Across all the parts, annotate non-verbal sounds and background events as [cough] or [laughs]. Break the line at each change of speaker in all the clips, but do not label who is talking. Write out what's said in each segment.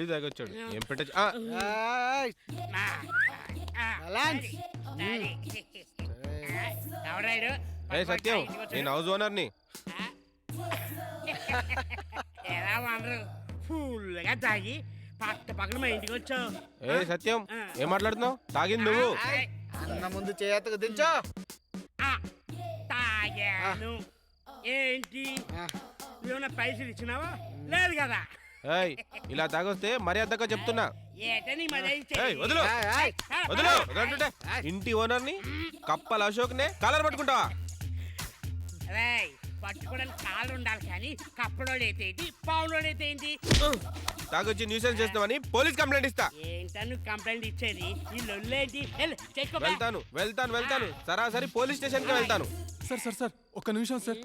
మళ్ళీ తాగొచ్చాడు. ఏం పెట్టచ్చు ఏ సత్యం నేను హౌస్ ఓనర్ని.
ఎలా ఫుల్గా తాగి పక్క పక్కన మా ఇంటికి వచ్చావు.
ఏ సత్యం ఏం మాట్లాడుతున్నావు? తాగింది నువ్వు.
అన్న ముందు చేతకు దించో.
తాగాను. ఏంటి? పైసలు ఇచ్చినావా? లేదు కదా.
ఏయ్ ఇలా తాగొస్తే మర్యాదగా చెప్తున్నా.
నీ
ఏయ్ వదులు.
ఏయ్, ఏయ్.
వదులు. వదలంటుంటే ఇంటి ఓనర్ని కప్పల అశోక్నే కాలర్ పట్టుకుంటావా?
రేయ్ పట్టుకోవడానికి కాళ్ళు ఉండాలి కానీ కప్పడోడైతే ఏంటి? పావులోడైతే ఏంటి?
తాగొచ్చి న్యూసెన్స్ చేస్తామని పోలీస్ కంప్లైంట్ ఇస్తా.
ఏంటా నువ్వు కంప్లైంట్ ఇచ్చేది? ఈ లొల్లేంటి వెళ్ళు, చేసుకో బా.
వెళ్తాను వెళ్తాను వెళ్తాను. సరాసరి పోలీస్ స్టేషన్కి వెళ్తాను.
సార్ సార్ సార్ ఒక్క నిమిషం సార్.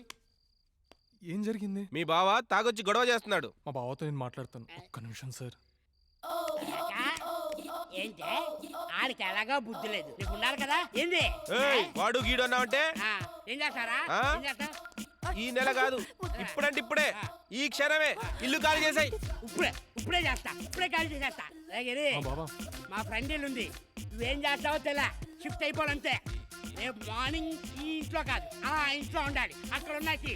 ఏం జరిగింది?
మీ బావ తాగొచ్చి గొడవ చేస్తున్నాడు.
మా బావతో నేను మాట్లాడతాను. ఒక్క నిమిషం సార్?
ఏంటి? ఆడికి ఎలాగో బుద్ధి లేదు. నీకు ఉండాలి కదా? ఏంది?
ఏయ్ వాడు గీడు అన్నావంటే?
ఆ, ఏం చేస్తారా?
ఆ?
ఏం చేస్తావు?
ఈ నెల కాదు ఇప్పుడంటే ఇప్పుడే. ఈ క్షణమే ఇల్లు ఖాళీ చేసాయి.
ఇప్పుడే ఇప్పుడే చేస్తా ఇప్పుడే కాల్ చేసేస్తా. అలాగే
మా బావా.
మా ఫ్రెండ్ ఇల్లు ఉంది నువ్వేం చేస్తావో తెలా షిఫ్ట్ అయిపోవాలంతే. రేపు మార్నింగ్ ఈ ఇంట్లో కాదు. ఆ ఇంట్లో ఉండాలి. అక్కడ ఉన్నాయి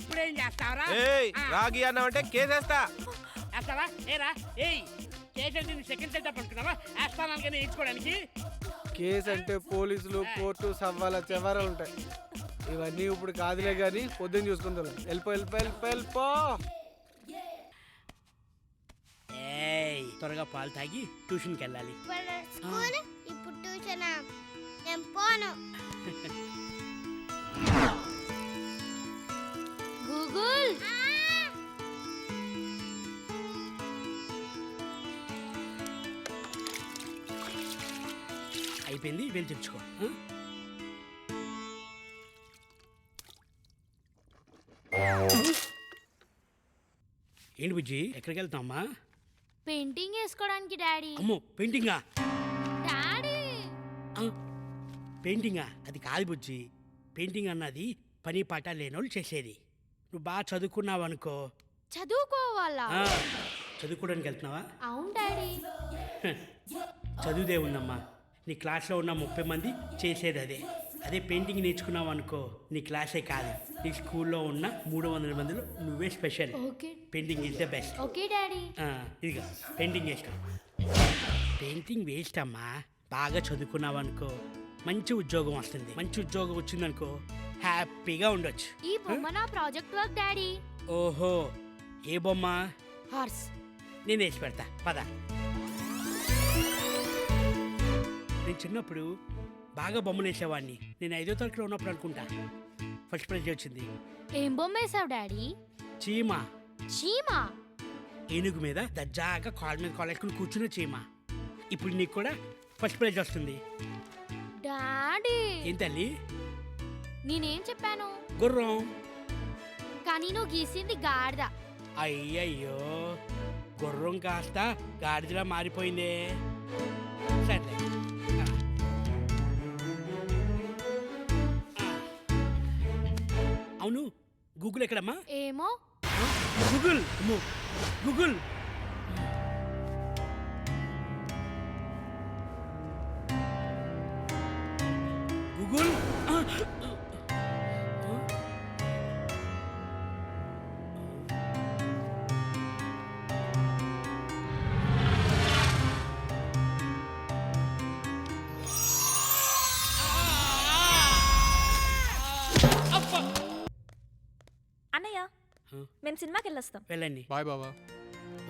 ఇప్పుడేం చేస్తావరా?
ఏయ్ రాగి అన్నావంటే కేసేస్తా.
వేస్తావా? ఏరా? ఏయ్ చేసేది సెకండ్ సెట్ పడుతున్నావా వేస్తాను అనుకుని వేయించుకోవడానికి?
కేసు అంటే పోలీసులు కోర్టు సవ్వాల చెవరాలు ఉంటాయి. ఇవన్నీ ఇప్పుడు కాదులే కానీ పొద్దున్న చూసుకుందాం. వెళ్ళిపో వెళ్ళిపో వెళ్ళిపో వెళ్ళిపో.
ఏయ్ త్వరగా పాలు తాగి ట్యూషన్కి వెళ్ళాలి.
ఇప్పుడు ట్యూషన్ నేను పోను. గూగుల్.
అయిపోయింది వెళ్ళి తెచ్చుకో? ఏంటి బుజ్జి ఎక్కడికి వెళ్తామా
పెయింటింగ్ వేసుకోవడానికి డాడీ.
అమ్మో పెయింటింగా?
డాడీ.
పెయింటింగా? అది కాదు బుజ్జి. పెయింటింగ్ అన్నది పని పాట లేనోళ్ళు చేసేది. నువ్వు బాగా చదువుకున్నావు అనుకో
చదువుకోవాలా
చదువుకోవడానికి వెళ్తున్నావా?
అవును డాడీ. [laughs]
చదువుదే ఉందమ్మా నీ క్లాస్లో ఉన్న ముప్పై మంది చేసేది అదే. అదే పెయింటింగ్ నేర్చుకున్నావు అనుకో నీ క్లాసే కాదు. నీ స్కూల్లో ఉన్న మూడు వందల మందిలో నువ్వే special. Painting is the best.
Okay daddy.
ఇదిగో పెయింటింగ్ వేస్తాం. పెయింటింగ్ వేస్ట్ అమ్మా బాగా చదువుకున్నావు అనుకో మంచి ఉద్యోగం వస్తుంది. మంచి ఉద్యోగం వచ్చిందనుకో హ్యాపీగా ఉండొచ్చు.
ఈ బొమ్మ నా ప్రాజెక్ట్ వర్క్ డాడీ.
ఓహో ఏ బొమ్మ?
హార్స్.
నేను వేసి పెడతా. పద. నేను చిన్నప్పుడు బాగా బొమ్మలు వేసేవాడిని. నేను ఐదో తరగతిలో ఉన్నప్పుడు అనుకుంటా. ఫస్ట్ ప్రైజ్ వచ్చింది.
ఏం బొమ్మ వేసావు డాడీ?
చీమ.
చీమా?
ఏనుగు మీద దజ్జాగా కాళ్ళ మీద కాలేసుకుని కూర్చున్న చీమ. ఇప్పుడు నీకు కూడా ఫస్ట్ ప్రైజ్ వస్తుంది.
డాడీ!
ఏం తల్లి?
నేనేం చెప్పాను?
గుర్రం.
కానీ నువ్వు గీసింది గాడిద.
అయ్యయ్యో! గుర్రం కాస్త గాడిదలా మారిపోయిందే. సరే. అవును గూగుల్ ఎక్కడమ్మా?
ఏమో?
గూగుల్. గూగుల్. గూగుల్
అన్నయ్య? మేము సినిమాకి వెళ్ళొస్తాం.
వెళ్ళండి.
బాయ్ బావా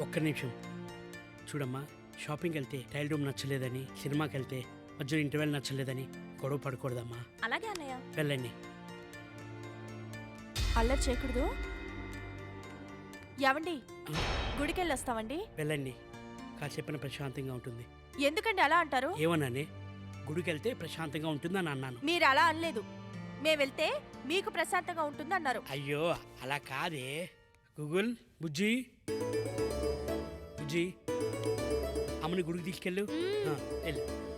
ఒక్క నిమిషం. చూడమ్మా షాపింగ్కి వెళ్తే టైల్ రూమ్ నచ్చలేదని సినిమాకి వెళ్తే మధ్యలో ఇంటర్వెల్ నచ్చలేదని గొడవ పడకూడదమ్మా.
అలాగే అన్నయ్య.
వెళ్ళండి.
అల్లరి చేయకూడదు. ఏవండి గుడికి వెళ్ళొస్తామండి
వెళ్ళండి. కాసేపైనా ప్రశాంతంగా ఉంటుంది.
ఎందుకండి అలా అంటారు?
ఏమన్నానే గుడికి వెళ్తే ప్రశాంతంగా ఉంటుందని అన్నాను.
మీరు అలా అనలేదు. మేము వెళ్తే మీకు ప్రశాంతంగా ఉంటుంది అన్నారు
అయ్యో అలా కాదే. గూగుల్ బుజ్జి. బుజ్జి అమ్మని గుడికి తీసుకెళ్ళు. ఆ, వెళ్ళు.